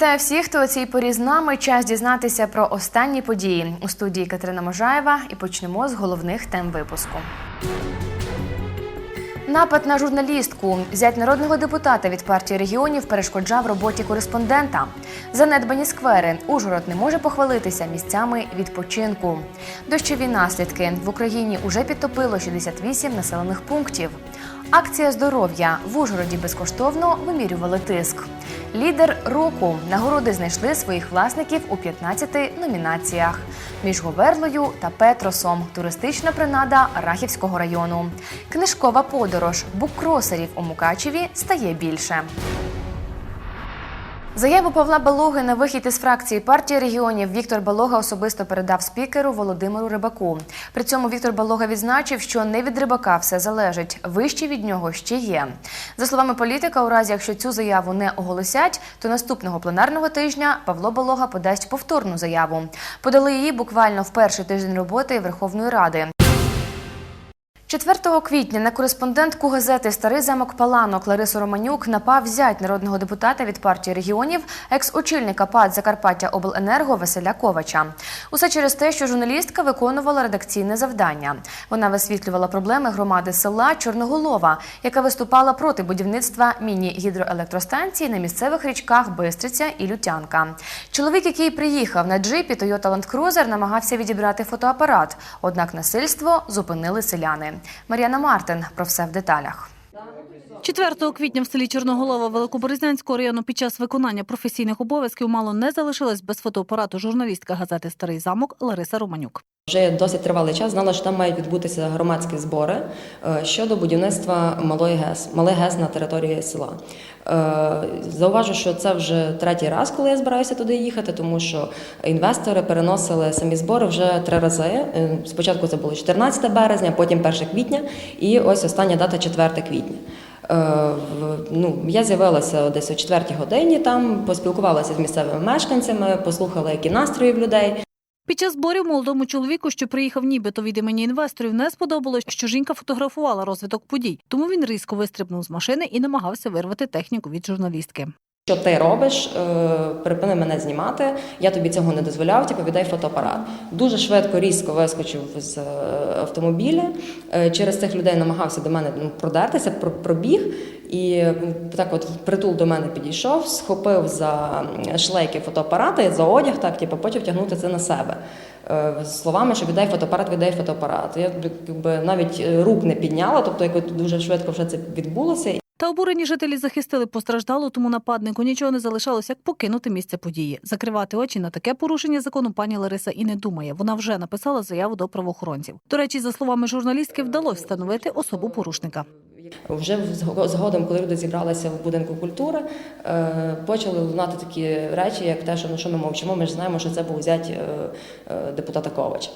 Вітаю всіх, хто у цій порі з нами. Час дізнатися про останні події у студії Катерина Можаєва. І почнемо з головних тем випуску. Напад на журналістку. Зять народного депутата від партії регіонів перешкоджав роботі кореспондента. Занедбані сквери. Ужгород не може похвалитися місцями відпочинку. Дощові наслідки в Україні уже підтопило 68 населених пунктів. Акція здоров'я в Ужгороді безкоштовно вимірювали тиск. Лідер року нагороди знайшли своїх власників у 15 номінаціях між Говерлою та Петросом. Туристична принада Рахівського району. Книжкова подорож буккросерів у Мукачеві стає більше. Заяву Павла Балоги на вихід із фракції партії регіонів Віктор Балога особисто передав спікеру Володимиру Рибаку. При цьому Віктор Балога відзначив, що не від рибака все залежить, вище від нього ще є. За словами політика, у разі якщо цю заяву не оголосять, то наступного пленарного тижня Павло Балога подасть повторну заяву. Подали її буквально в перший тиждень роботи Верховної Ради. 4 квітня на кореспондентку газети Старий замок Паланок Ларису Романюк напав зять народного депутата від партії регіонів, екс-очільника ПАД Закарпаття Обленерго Василя Ковача. Усе через те, що журналістка виконувала редакційне завдання. Вона висвітлювала проблеми громади села Чорноголова, яка виступала проти будівництва міні-гідроелектростанції на місцевих річках Бистриця і Лютянка. Чоловік, який приїхав на джипі Toyota Land Cruiser, намагався відібрати фотоапарат, однак насильство зупинили селяни. Мар'яна Мартин про все в деталях. 4 квітня в селі Чорноголова Великоберезнянського району під час виконання професійних обов'язків мало не залишилась без фотоапарату журналістка газети Старий замок Лариса Романюк. Вже досить тривалий час знала, що там мають відбутися громадські збори е, щодо будівництва малої ГЕС, малий ГЕС на території села. Е, Зауважу, що це вже третій раз, коли я збираюся туди їхати, тому що інвестори переносили самі збори вже три рази. Е, Спочатку це було 14 березня, потім 1 квітня, і ось остання дата 4 квітня. Е, Ну, я з'явилася десь о 4 годині там, поспілкувалася з місцевими мешканцями, послухала, які настрої в людей. Під час зборів молодому чоловіку, що приїхав нібито від імені інвесторів, не сподобалось, що жінка фотографувала розвиток подій. Тому він різко вистрибнув з машини і намагався вирвати техніку від журналістки. Що ти робиш? Е, Припини мене знімати. Я тобі цього не дозволяв. Типу, віддай фотоапарат. Дуже швидко, різко вискочив з е, автомобіля. Е, Через цих людей намагався до мене ну, продертися, пробіг. І так, от притул до мене підійшов, схопив за шлейки фотоапарата, за одяг, так типу, потім тягнути це на себе. Словами, що віддай фотоапарат, віддай фотоапарат. Я якби навіть рук не підняла, тобто як дуже швидко вже це відбулося. Та обурені жителі захистили постраждалу, тому нападнику нічого не залишалось, як покинути місце події. Закривати очі на таке порушення закону пані Лариса і не думає. Вона вже написала заяву до правоохоронців. До речі, за словами журналістки, вдалося встановити особу порушника. Вже зго- згодом, коли люди зібралися в будинку культури, е, почали лунати такі речі, як те, що ну що ми мовчимо. Ми ж знаємо, що це був зять е, е, депутата Ковача.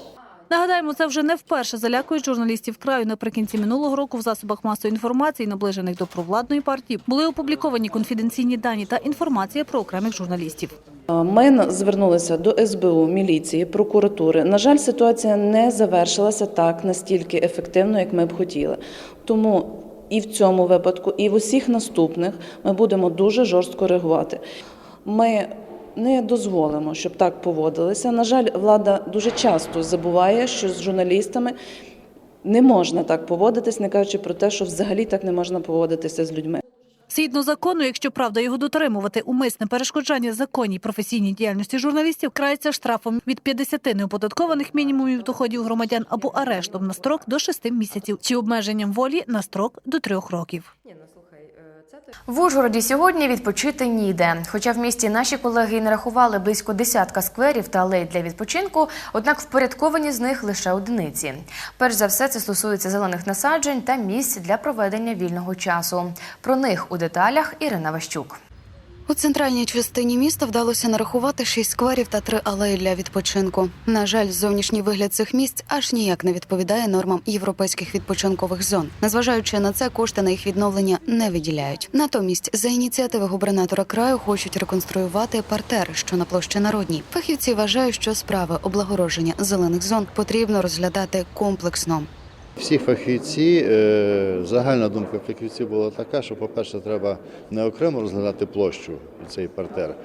Нагадаємо, це вже не вперше залякують журналістів краю. Наприкінці минулого року в засобах масової інформації, наближених до провладної партії, були опубліковані конфіденційні дані та інформація про окремих журналістів. Ми звернулися до СБУ, міліції, прокуратури. На жаль, ситуація не завершилася так настільки ефективно, як ми б хотіли. Тому і в цьому випадку, і в усіх наступних ми будемо дуже жорстко реагувати. Ми не дозволимо, щоб так поводилися. На жаль, влада дуже часто забуває, що з журналістами не можна так поводитись, не кажучи про те, що взагалі так не можна поводитися з людьми. Згідно закону, якщо правда його дотримувати, умисне перешкоджання законній професійній діяльності журналістів крається штрафом від 50 неоподаткованих мінімумів доходів громадян або арештом на строк до 6 місяців чи обмеженням волі на строк до 3 років. В Ужгороді сьогодні відпочити ніде. Хоча в місті наші колеги і нарахували близько десятка скверів та алей для відпочинку, однак впорядковані з них лише одиниці. Перш за все, це стосується зелених насаджень та місць для проведення вільного часу. Про них у деталях Ірина Ващук. У центральній частині міста вдалося нарахувати шість скверів та три алеї для відпочинку. На жаль, зовнішній вигляд цих місць аж ніяк не відповідає нормам європейських відпочинкових зон. Незважаючи на це, кошти на їх відновлення не виділяють. Натомість, за ініціативи губернатора краю хочуть реконструювати партер, що на площі народній. Фахівці вважають, що справи облагородження зелених зон потрібно розглядати комплексно. Всі фахівці, е, загальна думка фахівців була така, що, по-перше, треба не окремо розглядати площу цей партер,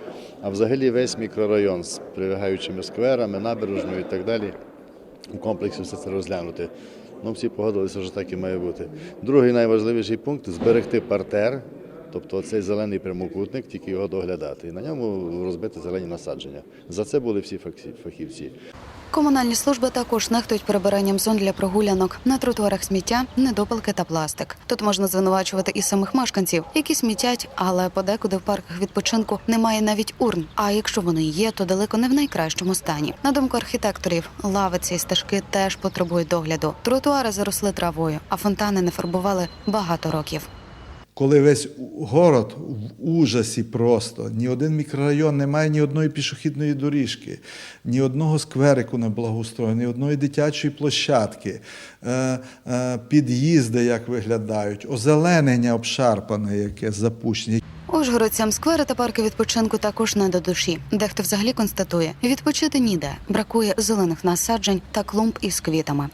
а взагалі весь мікрорайон з прилягаючими скверами, набережною і так далі. У комплексі все це розглянути. Ну, всі погодилися, що так і має бути. Другий найважливіший пункт зберегти партер, тобто цей зелений прямокутник, тільки його доглядати. І на ньому розбити зелені насадження. За це були всі фахівці. Комунальні служби також нехтують прибиранням зон для прогулянок на тротуарах сміття, недопалки та пластик. Тут можна звинувачувати і самих мешканців, які смітять, але подекуди в парках відпочинку немає навіть урн. А якщо вони є, то далеко не в найкращому стані. На думку архітекторів, лавиці і стежки теж потребують догляду. Тротуари заросли травою, а фонтани не фарбували багато років. Коли весь город в ужасі просто. Ні один мікрорайон не має ні одної пішохідної доріжки, ні одного скверику не благоустроєно, ні одної дитячої площадки, е, е, під'їзди, як виглядають, озеленення обшарпане, яке запущене. Ужгородцям сквери та парки відпочинку також не до душі. Дехто взагалі констатує, відпочити ніде, бракує зелених насаджень та клумб із квітами.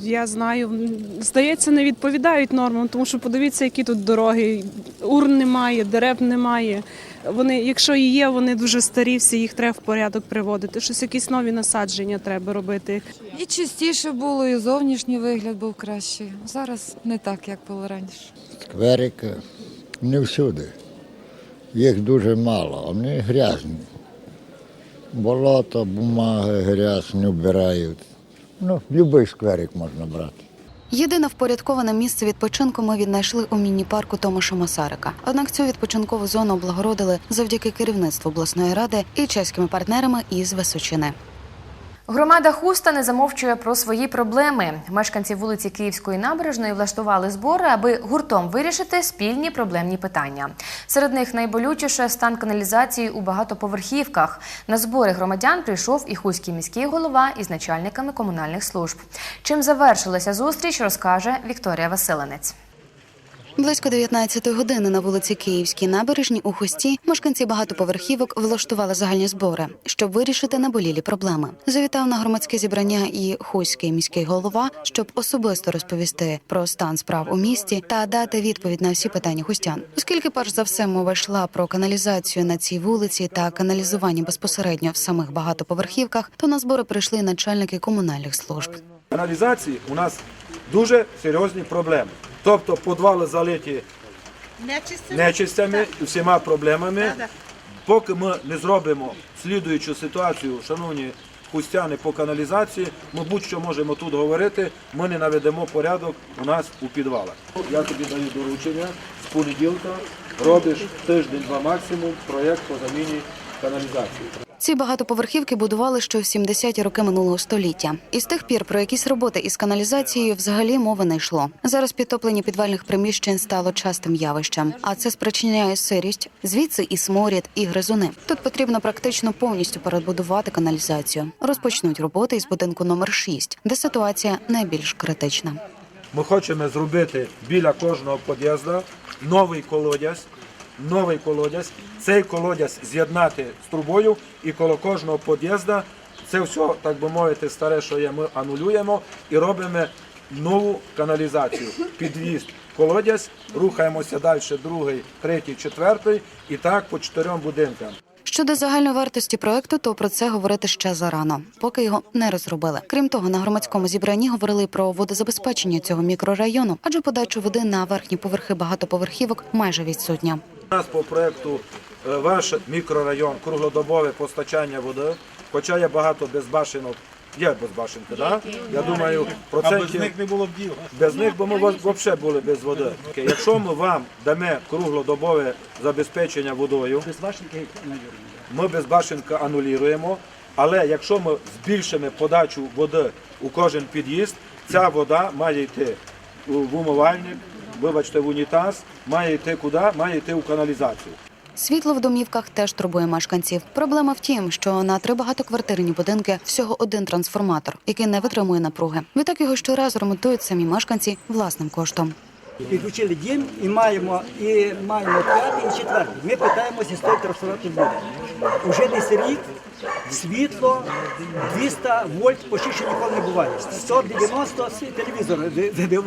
Я знаю, здається, не відповідають нормам, тому що подивіться, які тут дороги. Урн немає, дерев немає. Вони, якщо і є, вони дуже старі, всі їх треба в порядок приводити. Щось якісь нові насадження треба робити. І чистіше було, і зовнішній вигляд був кращий. Зараз не так, як було раніше. скверики не всюди. Їх дуже мало, вони грязні. Болото, бумаги грязні вбирають. Ну, будь-який скверик можна брати. Єдине впорядковане місце відпочинку ми віднайшли у міні-парку Томаша Масарика. Однак цю відпочинкову зону облагородили завдяки керівництву обласної ради і чеськими партнерами із Височини. Громада Хуста не замовчує про свої проблеми. Мешканці вулиці Київської набережної влаштували збори, аби гуртом вирішити спільні проблемні питання. Серед них найболючіше стан каналізації у багатоповерхівках. На збори громадян прийшов і хуський міський голова із начальниками комунальних служб. Чим завершилася зустріч, розкаже Вікторія Василенець. Близько 19 години на вулиці Київській набережній у Хусті мешканці багатоповерхівок влаштували загальні збори, щоб вирішити наболілі проблеми. Завітав на громадське зібрання і хуський міський голова, щоб особисто розповісти про стан справ у місті та дати відповідь на всі питання хустян. Оскільки перш за все мова йшла про каналізацію на цій вулиці та каналізування безпосередньо в самих багатоповерхівках, то на збори прийшли начальники комунальних служб. каналізації у нас дуже серйозні проблеми. Тобто підвали залиті нечистями, всіма проблемами. Поки ми не зробимо слідуючу ситуацію, шановні хустяни по каналізації, ми будь-що можемо тут говорити, ми не наведемо порядок у нас у підвалах. Я тобі даю доручення з понеділка робиш тиждень-два максимум проєкт по заміні каналізації. Ці багатоповерхівки будували ще в 70-ті роки минулого століття. І з тих пір про якісь роботи із каналізацією взагалі мови не йшло. Зараз підтоплення підвальних приміщень стало частим явищем, а це спричиняє сирість, звідси і сморід, і гризуни. Тут потрібно практично повністю перебудувати каналізацію. Розпочнуть роботи із будинку номер 6, де ситуація найбільш критична. Ми хочемо зробити біля кожного під'їзду новий колодязь. Новий колодязь. Цей колодязь з'єднати з трубою і коло кожного під'їзду. Це все, так би мовити, старе, що є, ми анулюємо і робимо нову каналізацію. Під'їзд, колодязь, рухаємося далі, другий, третій, четвертий, і так по чотирьом будинкам. Щодо загальної вартості проекту, то про це говорити ще зарано, поки його не розробили. Крім того, на громадському зібранні говорили про водозабезпечення цього мікрорайону, адже подачу води на верхні поверхи багатоповерхівок майже відсутня. У нас по проекту е, ваш мікрорайон, круглодобове постачання води, хоча є багато безбашенок. Є безбашенки, так? Я думаю, процентів... без них не було б діла. Без них би ми взагалі були без води. Якщо ми вам дамо круглодобове забезпечення водою, ми безбашенка анулюємо, але якщо ми збільшимо подачу води у кожен під'їзд, ця вода має йти в умивальник, вибачте, в унітаз, має йти куди? Має йти у каналізацію. Світло в домівках теж турбує мешканців. Проблема в тім, що на три багатоквартирні будинки всього один трансформатор, який не витримує напруги. Відтак його щоразу ремонтують самі мешканці власним коштом. Підключили дім і маємо і маємо п'ятий і четвертий. Ми питаємося, з той трансформатор буде. Уже десь рік світло 200 вольт почти що ніколи не буває. 190 телевізор де-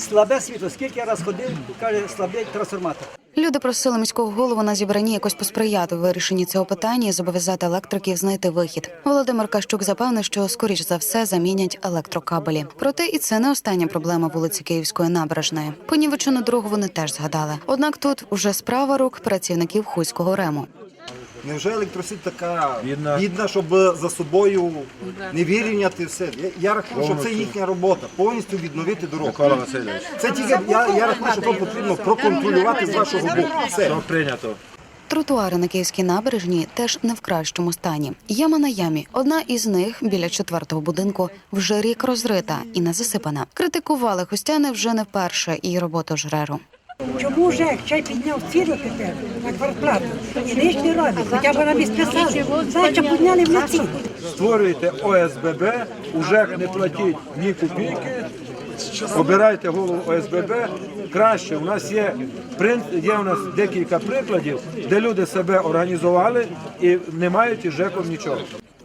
Слабе світло, скільки я раз ходив, каже, слабий трансформатор. Люди просили міського голову на зібранні якось посприяти вирішенні цього питання і зобов'язати електриків знайти вихід. Володимир Кащук запевнив, що скоріш за все замінять електрокабелі. Проте і це не остання проблема вулиці Київської набережної. Понівечену дорогу вони теж згадали. Однак тут уже справа рук працівників хуського рему. Невже електросеть така Бідна. бідна, щоб за собою не вирівняти все? Я, я рахую, що це їхня робота, повністю відновити дорогу. Микола Васильович, Це тільки я, я рахую, що то потрібно проконтролювати з вашого боку. Все. що прийнято? Тротуари на київській набережні теж не в кращому стані. Яма на ямі. Одна із них біля четвертого будинку вже рік розрита і не засипана. Критикували хустяни вже не вперше і роботу жреру. Чому ЖЕК чай підняв ціну тепер на квартплату? І ніч не хоча б нам і списали. Значить, підняли в ціну. Створюєте ОСББ, уже не платіть ні копійки, обирайте голову ОСББ. Краще, у нас є, є у нас декілька прикладів, де люди себе організували і не мають із ЖЕКом нічого.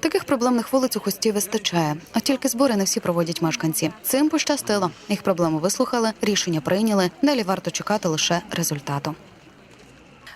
Таких проблемних вулиць у хості вистачає, а тільки збори не всі проводять мешканці. Цим пощастило. Їх проблему вислухали, рішення прийняли. Далі варто чекати лише результату.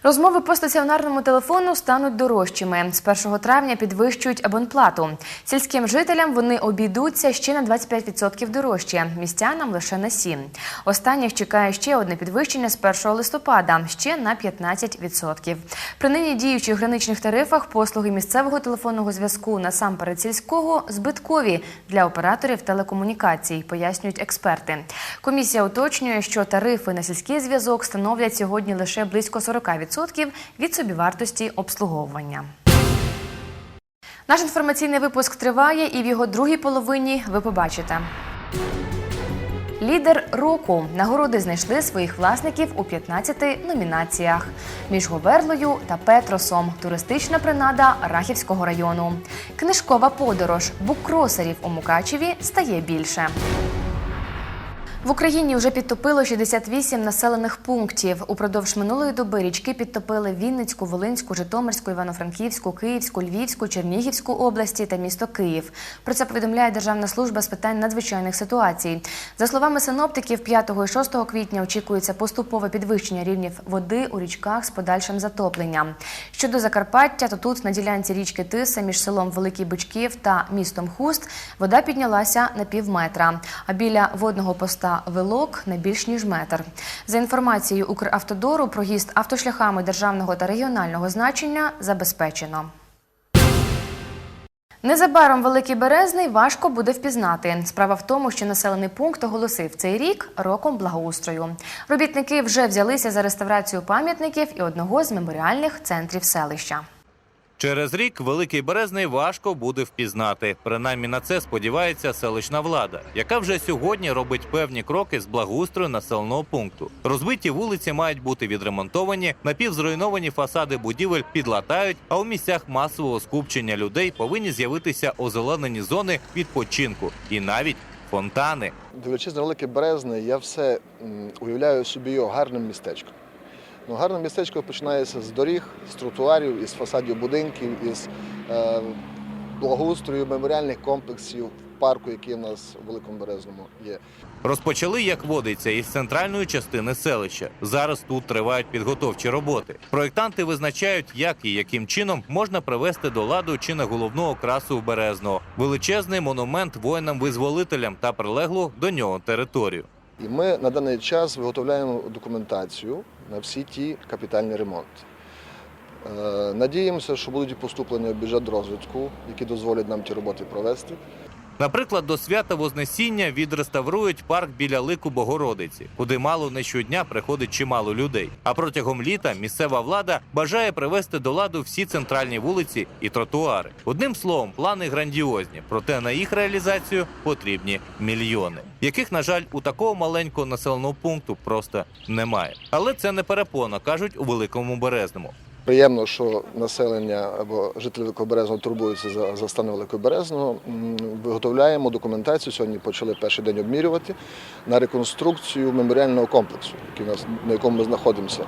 Розмови по стаціонарному телефону стануть дорожчими. З 1 травня підвищують абонплату. Сільським жителям вони обійдуться ще на 25% дорожче, містянам лише на 7%. Останніх чекає ще одне підвищення з 1 листопада, ще на 15%. При нині діючих граничних тарифах послуги місцевого телефонного зв'язку насамперед сільського збиткові для операторів телекомунікацій, пояснюють експерти. Комісія уточнює, що тарифи на сільський зв'язок становлять сьогодні лише близько 40% від собівартості обслуговування. Наш інформаційний випуск триває, і в його другій половині ви побачите. Лідер року нагороди знайшли своїх власників у 15 номінаціях між Говерлою та Петросом. Туристична принада Рахівського району. Книжкова подорож буккросерів у Мукачеві стає більше. В Україні вже підтопило 68 населених пунктів. Упродовж минулої доби річки підтопили Вінницьку, Волинську, Житомирську, Івано-Франківську, Київську, Львівську, Чернігівську області та місто Київ. Про це повідомляє Державна служба з питань надзвичайних ситуацій. За словами синоптиків, 5 і 6 квітня очікується поступове підвищення рівнів води у річках з подальшим затопленням. Щодо Закарпаття, то тут на ділянці річки Тиса між селом Великий Бичків та містом Хуст вода піднялася на пів метра, а біля водного поста Велок на більш ніж метр. За інформацією Укравтодору, проїзд автошляхами державного та регіонального значення забезпечено. Незабаром Великий Березний важко буде впізнати. Справа в тому, що населений пункт оголосив цей рік роком благоустрою. Робітники вже взялися за реставрацію пам'ятників і одного з меморіальних центрів селища. Через рік Великий Березний важко буде впізнати. Принаймні на це сподівається селищна влада, яка вже сьогодні робить певні кроки з благоустрою населеного пункту. Розбиті вулиці мають бути відремонтовані, напівзруйновані фасади будівель підлатають, а у місцях масового скупчення людей повинні з'явитися озеленені зони відпочинку і навіть фонтани. Дивлячись на Велике Березне, я все уявляю собі його гарним містечком. Ну, гарне містечко починається з доріг, з тротуарів, із фасадів будинків, із е, благоустрою меморіальних комплексів, парку, який у нас у Великому Березному є. Розпочали, як водиться, із центральної частини селища. Зараз тут тривають підготовчі роботи. Проєктанти визначають, як і яким чином можна привести до ладу чи на головну окрасу в Березного величезний монумент воїнам-визволителям та прилеглу до нього територію. І ми на даний час виготовляємо документацію на всі ті капітальні ремонти. Е, Надіємося, що будуть поступлені в бюджет розвитку, які дозволять нам ті роботи провести. Наприклад, до свята Вознесіння відреставрують парк біля лику Богородиці, куди мало не щодня приходить чимало людей. А протягом літа місцева влада бажає привести до ладу всі центральні вулиці і тротуари. Одним словом, плани грандіозні, проте на їх реалізацію потрібні мільйони, яких, на жаль, у такого маленького населеного пункту просто немає. Але це не перепона, кажуть у великому березному. Приємно, що населення або жителі Великоберезного турбуються за, за стан Великоберезного. Виготовляємо документацію. Сьогодні почали перший день обмірювати на реконструкцію меморіального комплексу, на якому ми знаходимося.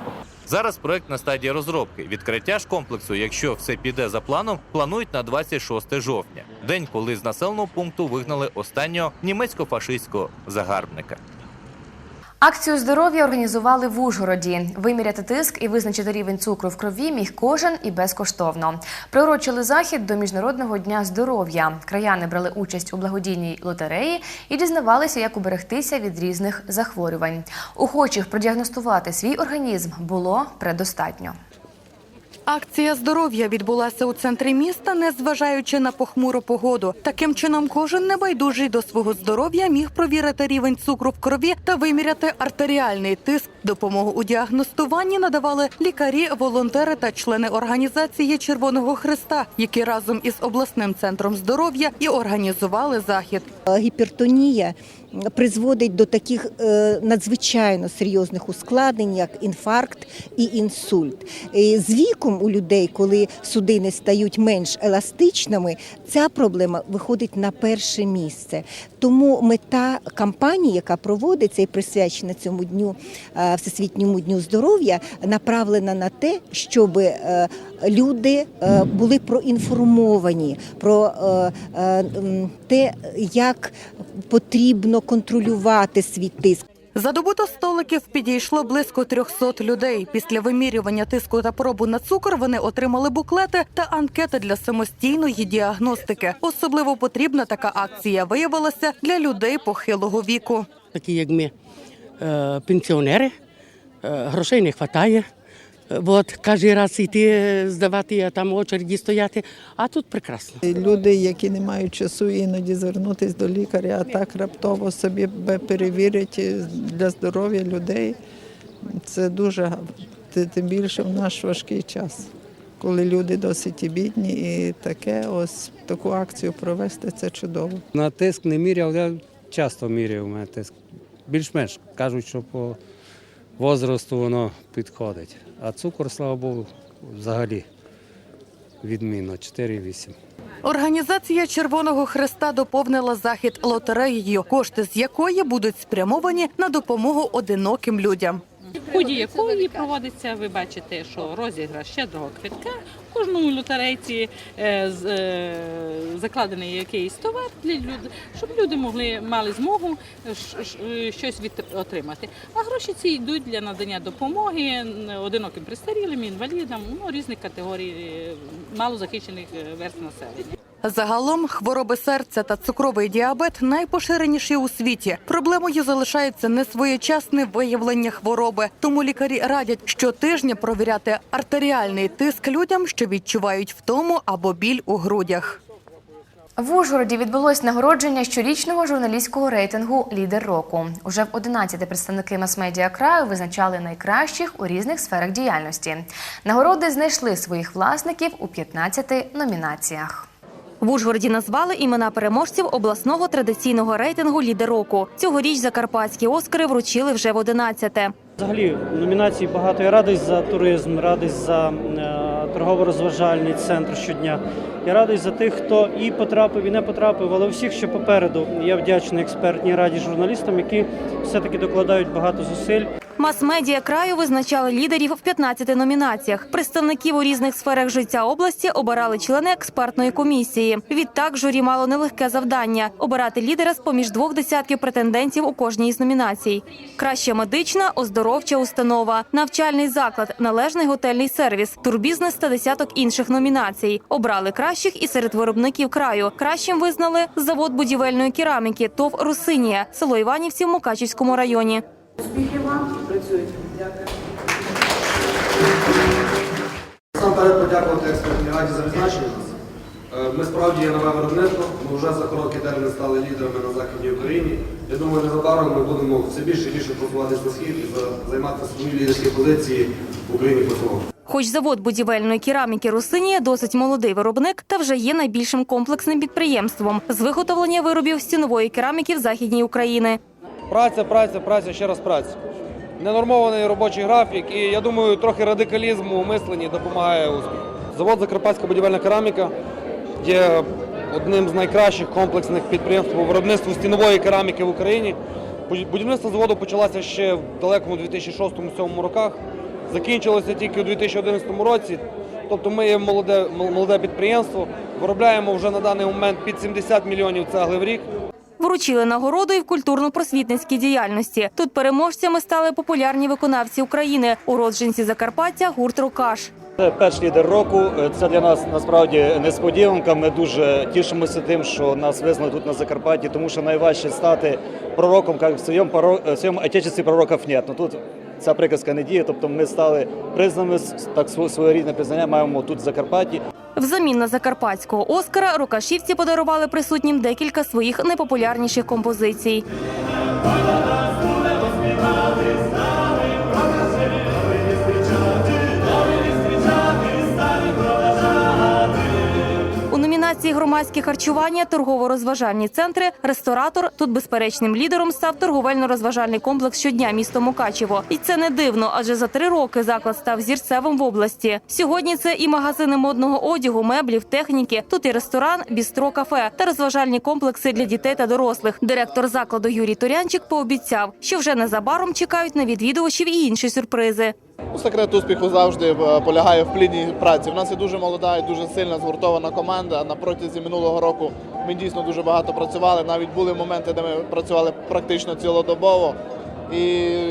Зараз проект на стадії розробки. Відкриття ж комплексу, якщо все піде за планом, планують на 26 жовтня, день, коли з населеного пункту вигнали останнього німецько-фашистського загарбника. Акцію здоров'я організували в Ужгороді. Виміряти тиск і визначити рівень цукру в крові міг кожен і безкоштовно. Приурочили захід до Міжнародного дня здоров'я. Краяни брали участь у благодійній лотереї і дізнавалися, як уберегтися від різних захворювань. Охочих продіагностувати свій організм було предостатньо. Акція здоров'я відбулася у центрі міста, незважаючи на похмуру погоду. Таким чином, кожен небайдужий до свого здоров'я міг провірити рівень цукру в крові та виміряти артеріальний тиск. Допомогу у діагностуванні надавали лікарі, волонтери та члени організації Червоного Христа, які разом із обласним центром здоров'я і організували захід. Гіпертонія призводить до таких е, надзвичайно серйозних ускладнень, як інфаркт і інсульт. З віком у людей, коли судини стають менш еластичними, ця проблема виходить на перше місце. Тому мета кампанії, яка проводиться і присвячена цьому дню е, всесвітньому дню здоров'я, направлена на те, щоб е, люди були проінформовані про те, як потрібно контролювати свій тиск. За добу до столиків підійшло близько 300 людей. Після вимірювання тиску та пробу на цукор вони отримали буклети та анкети для самостійної діагностики. Особливо потрібна така акція виявилася для людей похилого віку. такі як ми, е, пенсіонери, е, грошей не вистачає. От кожен раз йти здавати, а там очереді стояти, а тут прекрасно. Люди, які не мають часу іноді звернутися до лікаря, а так раптово собі перевірять е, для здоров'я людей. Це дуже тим більше в наш важкий час, коли люди досить і бідні, і таке ось таку акцію провести це чудово. На тиск не міряв, я часто міряю у мене тиск. Більш-менш кажуть, що по возрасту воно підходить. А цукор, слава Богу, взагалі відмінно 4,8. Організація Червоного Хреста доповнила захід лотереєю, кошти з якої будуть спрямовані на допомогу одиноким людям. В ході якої проводиться, ви бачите, що розіграш щедрого квитка. В кожному лотерейці е, е, закладений якийсь товар для люд, щоб люди могли мали змогу ш- е, щось від, отримати. А гроші ці йдуть для надання допомоги одиноким престарілим, інвалідам, ну різних категорій малозахищених верст населення. Загалом хвороби серця та цукровий діабет найпоширеніші у світі. Проблемою залишається несвоєчасне виявлення хвороби. Тому лікарі радять щотижня провіряти артеріальний тиск людям, що відчувають втому або біль у грудях. В Ужгороді відбулось нагородження щорічного журналістського рейтингу Лідер року. Уже в 11 представники мас-медіа краю визначали найкращих у різних сферах діяльності. Нагороди знайшли своїх власників у 15 номінаціях. В Ужгороді назвали імена переможців обласного традиційного рейтингу «Лідер року». Цьогоріч закарпатські оскари вручили вже в 11-те. Взагалі номінацій багато. Я радий за туризм, радий за е, торгово-розважальний центр щодня. Я радий за тих, хто і потрапив, і не потрапив, але всіх, що попереду. Я вдячний експертній раді журналістам, які все-таки докладають багато зусиль. Мас-медіа краю визначали лідерів в 15 номінаціях. Представників у різних сферах життя області обирали члени експертної комісії. Відтак журі мало нелегке завдання обирати лідера з поміж двох десятків претендентів у кожній із номінацій. Краща медична, оздоровча установа, навчальний заклад, належний готельний сервіс, турбізнес та десяток інших номінацій. Обрали кращих і серед виробників краю. Кращим визнали завод будівельної кераміки ТОВ Русинія, село Іванівці в Мукачівському районі. Успіхів вам і працюйте. Дякую. Насамперед подякувати експертній раді за відзначення нас. Е, Ми справді є нове виробництво, ми вже за короткий термін стали лідерами на Західній Україні. Я думаю, незабаром ми будемо все більше і більше просуватися на схід і займати свої лідерські позиції в Україні по. Хоч завод будівельної кераміки Русинія досить молодий виробник та вже є найбільшим комплексним підприємством з виготовлення виробів стінової кераміки в західній Україні. Праця, праця, праця, ще раз праця. Ненормований робочий графік, і я думаю, трохи радикалізму у мисленні допомагає успіху. Завод Закарпатська будівельна кераміка є одним з найкращих комплексних підприємств по виробництву стінової кераміки в Україні. Будівництво заводу почалося ще в далекому 2006-2007 роках. закінчилося тільки у 2011 році. Тобто ми є молоде, молоде підприємство, виробляємо вже на даний момент під 70 мільйонів цегли в рік. Вручили нагороду і в культурно-просвітницькій діяльності. Тут переможцями стали популярні виконавці України, уродженці Закарпаття, гурт Рукаш. Це перший лідер року. Це для нас насправді несподіванка. Ми дуже тішимося тим, що нас визнали тут на Закарпатті, тому що найважче стати пророком, як в своєму поро- в своєму отечестві пророків нет. Ну тут ця приказка не діє. Тобто ми стали признаними, так своєрідне признання маємо тут в Закарпатті. Взамін на закарпатського Оскара рукашівці подарували присутнім декілька своїх найпопулярніших композицій. Номінації громадське харчування, торгово-розважальні центри, ресторатор тут безперечним лідером став торговельно-розважальний комплекс щодня місто Мукачево. І це не дивно, адже за три роки заклад став зірцевим в області. Сьогодні це і магазини модного одягу, меблів, техніки. Тут і ресторан, бістро, кафе та розважальні комплекси для дітей та дорослих. Директор закладу Юрій Турянчик пообіцяв, що вже незабаром чекають на відвідувачів і інші сюрпризи. Ну, Секрет успіху завжди е, полягає в плідній праці. У нас є дуже молода і дуже сильна згуртована команда. На протязі минулого року ми дійсно дуже багато працювали. Навіть були моменти, де ми працювали практично цілодобово. І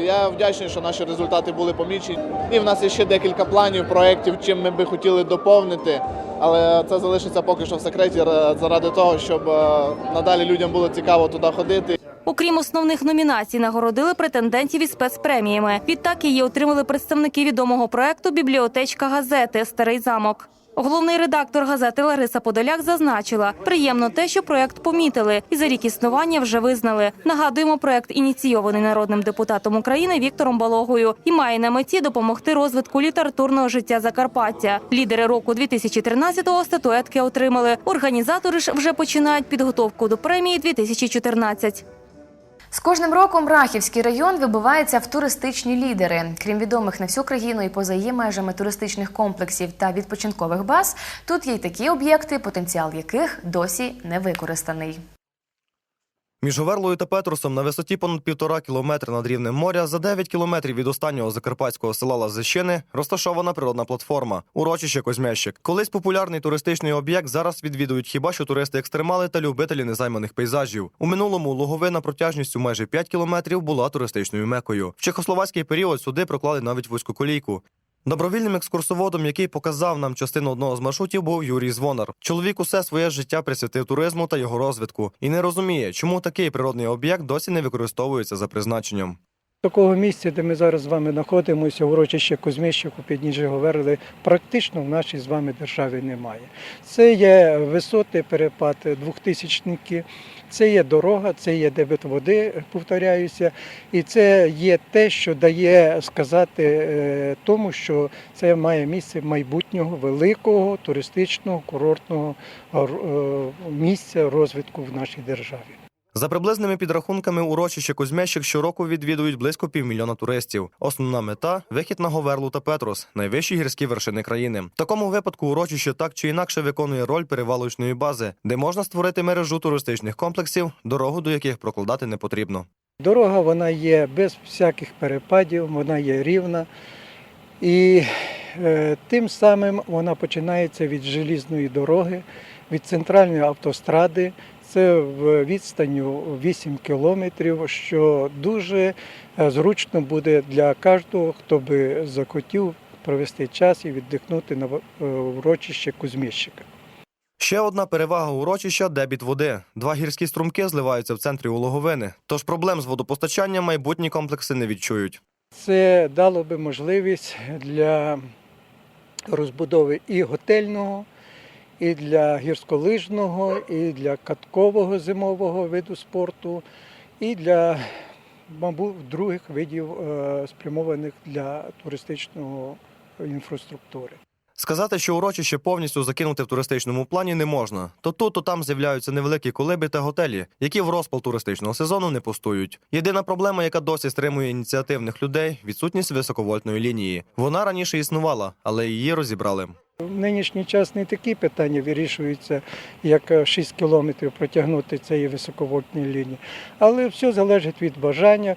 я вдячний, що наші результати були помічені. І в нас є ще декілька планів, проєктів, чим ми би хотіли доповнити. Але це залишиться поки що в секреті е, заради того, щоб е, надалі людям було цікаво туди ходити. Окрім основних номінацій, нагородили претендентів із спецпреміями. Відтак її отримали представники відомого проекту Бібліотечка газети Старий замок. Головний редактор газети Лариса Подоляк зазначила, приємно те, що проект помітили, і за рік існування вже визнали. Нагадуємо, проект ініційований народним депутатом України Віктором Балогою і має на меті допомогти розвитку літературного життя Закарпаття. Лідери року 2013-го статуетки отримали. Організатори ж вже починають підготовку до премії 2014. З кожним роком Рахівський район вибивається в туристичні лідери. Крім відомих на всю країну і поза її межами туристичних комплексів та відпочинкових баз, тут є й такі об'єкти, потенціал яких досі не використаний. Між Говерлою та Петрусом на висоті понад півтора кілометри над рівнем моря за 9 кілометрів від останнього закарпатського села Лазищини розташована природна платформа урочище Козмящик. Колись популярний туристичний об'єкт зараз відвідують хіба що туристи-екстремали та любителі незайманих пейзажів. У минулому луговина протяжністю майже 5 кілометрів була туристичною мекою. В чехословацький період сюди проклали навіть вузьку колійку. Добровільним екскурсоводом, який показав нам частину одного з маршрутів, був Юрій Звонар. Чоловік усе своє життя присвятив туризму та його розвитку і не розуміє, чому такий природний об'єкт досі не використовується за призначенням. Такого місця, де ми зараз з вами знаходимося, урочище Кузьмищик у підніжжі Говерли, практично в нашій з вами державі немає. Це є висоти перепад двохтисячники, це є дорога, це є дебет води, повторяюся, і це є те, що дає сказати е, тому, що це має місце майбутнього великого туристичного курортного е, місця розвитку в нашій державі. За приблизними підрахунками, урочище Кузьмящик щороку відвідують близько півмільйона туристів. Основна мета вихід на Говерлу та Петрос, найвищі гірські вершини країни. В такому випадку урочище так чи інакше виконує роль перевалочної бази, де можна створити мережу туристичних комплексів, дорогу до яких прокладати не потрібно. Дорога вона є без всяких перепадів, вона є рівна. І е, тим самим вона починається від желізної дороги, від центральної автостради. Це в відстанню 8 кілометрів, що дуже е, зручно буде для кожного, хто би захотів провести час і віддихнути на е, урочище Кузьміщика. Ще одна перевага урочища дебіт води. Два гірські струмки зливаються в центрі Улоговини. Тож проблем з водопостачанням майбутні комплекси не відчують. Це дало би можливість для розбудови і готельного, і для гірськолижного, і для каткового зимового виду спорту, і для, мабуть, других видів е, спрямованих для туристичної інфраструктури. Сказати, що урочище повністю закинути в туристичному плані не можна. То тут, то там з'являються невеликі колиби та готелі, які в розпал туристичного сезону не пустують. Єдина проблема, яка досі стримує ініціативних людей відсутність високовольтної лінії. Вона раніше існувала, але її розібрали. В нинішній час не такі питання вирішуються, як е, 6 кілометрів протягнути цієї високовольтної лінії, але все залежить від бажання.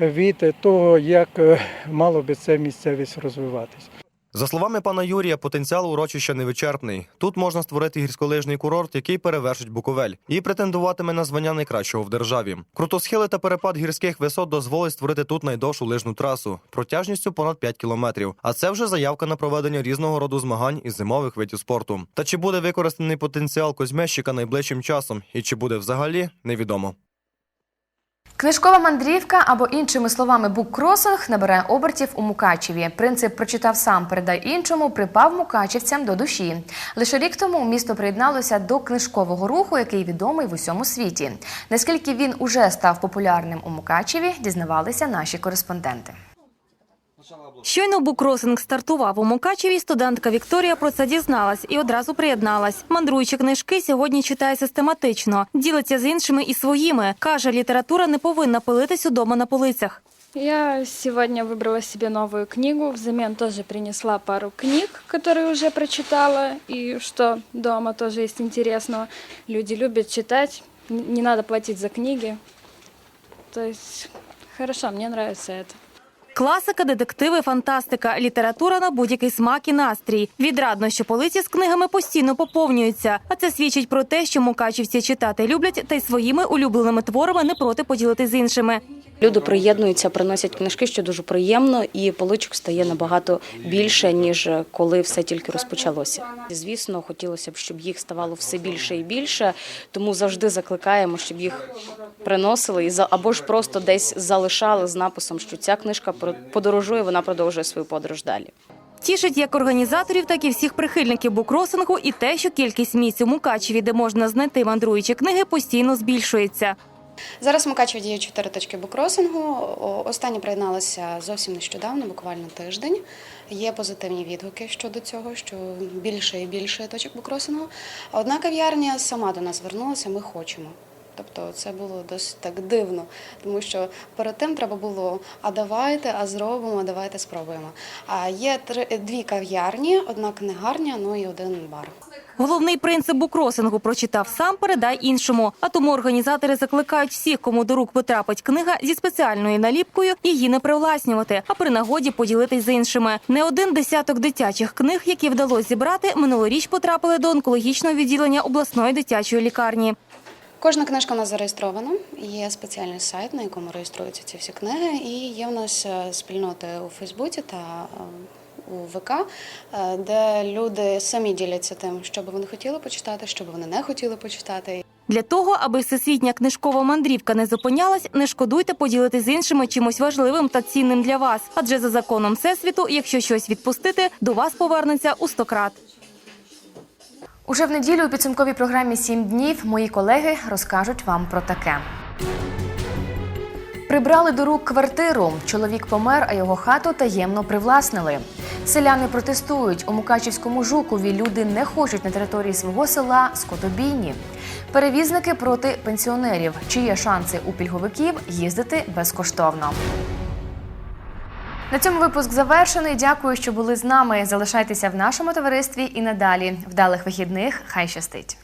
від того, як е, мало би це місцевість розвиватись. За словами пана Юрія, потенціал урочища невичерпний. Тут можна створити гірськолижний курорт, який перевершить Буковель, і претендуватиме на звання найкращого в державі. Крутосхили та перепад гірських висот дозволить створити тут найдовшу лижну трасу протяжністю понад 5 кілометрів. А це вже заявка на проведення різного роду змагань із зимових видів спорту. Та чи буде використаний потенціал Козьмещика найближчим часом, і чи буде взагалі невідомо. Книжкова мандрівка або іншими словами буккросинг набирає обертів у Мукачеві. Принцип прочитав сам, передай іншому припав мукачівцям до душі. Лише рік тому місто приєдналося до книжкового руху, який відомий в усьому світі. Наскільки він уже став популярним у Мукачеві, дізнавалися наші кореспонденти. Щойно букросинг стартував у Мукачеві, студентка Вікторія про це дізналась і одразу приєдналась. Мандруючи книжки, сьогодні читає систематично, ділиться з іншими і своїми. Каже, література не повинна пилитись удома на полицях. Я сегодня выбрала себе новую книгу, взамен тоже принесла пару книг, которые уже прочитала, и что дома тоже есть интересного. Люди любят читать, н- не надо платить за книги. То есть хорошо, мне нравится это. Класика, детективи, фантастика, література на будь-який смак і настрій. Відрадно, що полиці з книгами постійно поповнюються. А це свідчить про те, що мукачівці читати люблять та й своїми улюбленими творами не проти поділити з іншими. Люди приєднуються, приносять книжки, що дуже приємно, і поличок стає набагато більше, ніж коли все тільки розпочалося. Звісно, хотілося б, щоб їх ставало все більше і більше, тому завжди закликаємо, щоб їх приносили і або ж просто десь залишали з написом, що ця книжка подорожує, вона продовжує свою подорож далі. Тішить як організаторів, так і всіх прихильників букросингу і те, що кількість місць у Мукачеві, де можна знайти мандруючі книги, постійно збільшується. Зараз в Мукачеві діє чотири точки букросингу. Останні приєдналися зовсім нещодавно, буквально тиждень. Є позитивні відгуки щодо цього, що більше і більше точок букросингу. Одна кав'ярня сама до нас звернулася, ми хочемо. Тобто це було досить так дивно, тому що перед тим треба було а давайте, а зробимо, давайте спробуємо. А є три дві кав'ярні, одна книгарня, ну і один бар. Головний принцип букросингу прочитав сам, передай іншому. А тому організатори закликають всіх, кому до рук потрапить книга зі спеціальною наліпкою, її не привласнювати, а при нагоді поділитись з іншими. Не один десяток дитячих книг, які вдалося зібрати, минулоріч потрапили до онкологічного відділення обласної дитячої лікарні. Кожна книжка у нас зареєстрована. Є спеціальний сайт, на якому реєструються ці всі книги, і є в нас е, спільноти у Фейсбуці та е, у ВК, е, де люди самі діляться тим, що би вони хотіли почитати, що би вони не хотіли почитати. Для того, аби всесвітня книжкова мандрівка не зупинялась, не шкодуйте поділитись з іншими чимось важливим та цінним для вас. Адже за законом всесвіту, якщо щось відпустити, до вас повернеться у сто крат. Уже в неділю у підсумковій програмі «7 днів мої колеги розкажуть вам про таке. Прибрали до рук квартиру. Чоловік помер, а його хату таємно привласнили. Селяни протестують. У Мукачівському Жукові люди не хочуть на території свого села скотобійні. Перевізники проти пенсіонерів. Чи є шанси у пільговиків їздити безкоштовно? На цьому випуск завершений. Дякую, що були з нами. Залишайтеся в нашому товаристві і надалі. Вдалих вихідних. Хай щастить.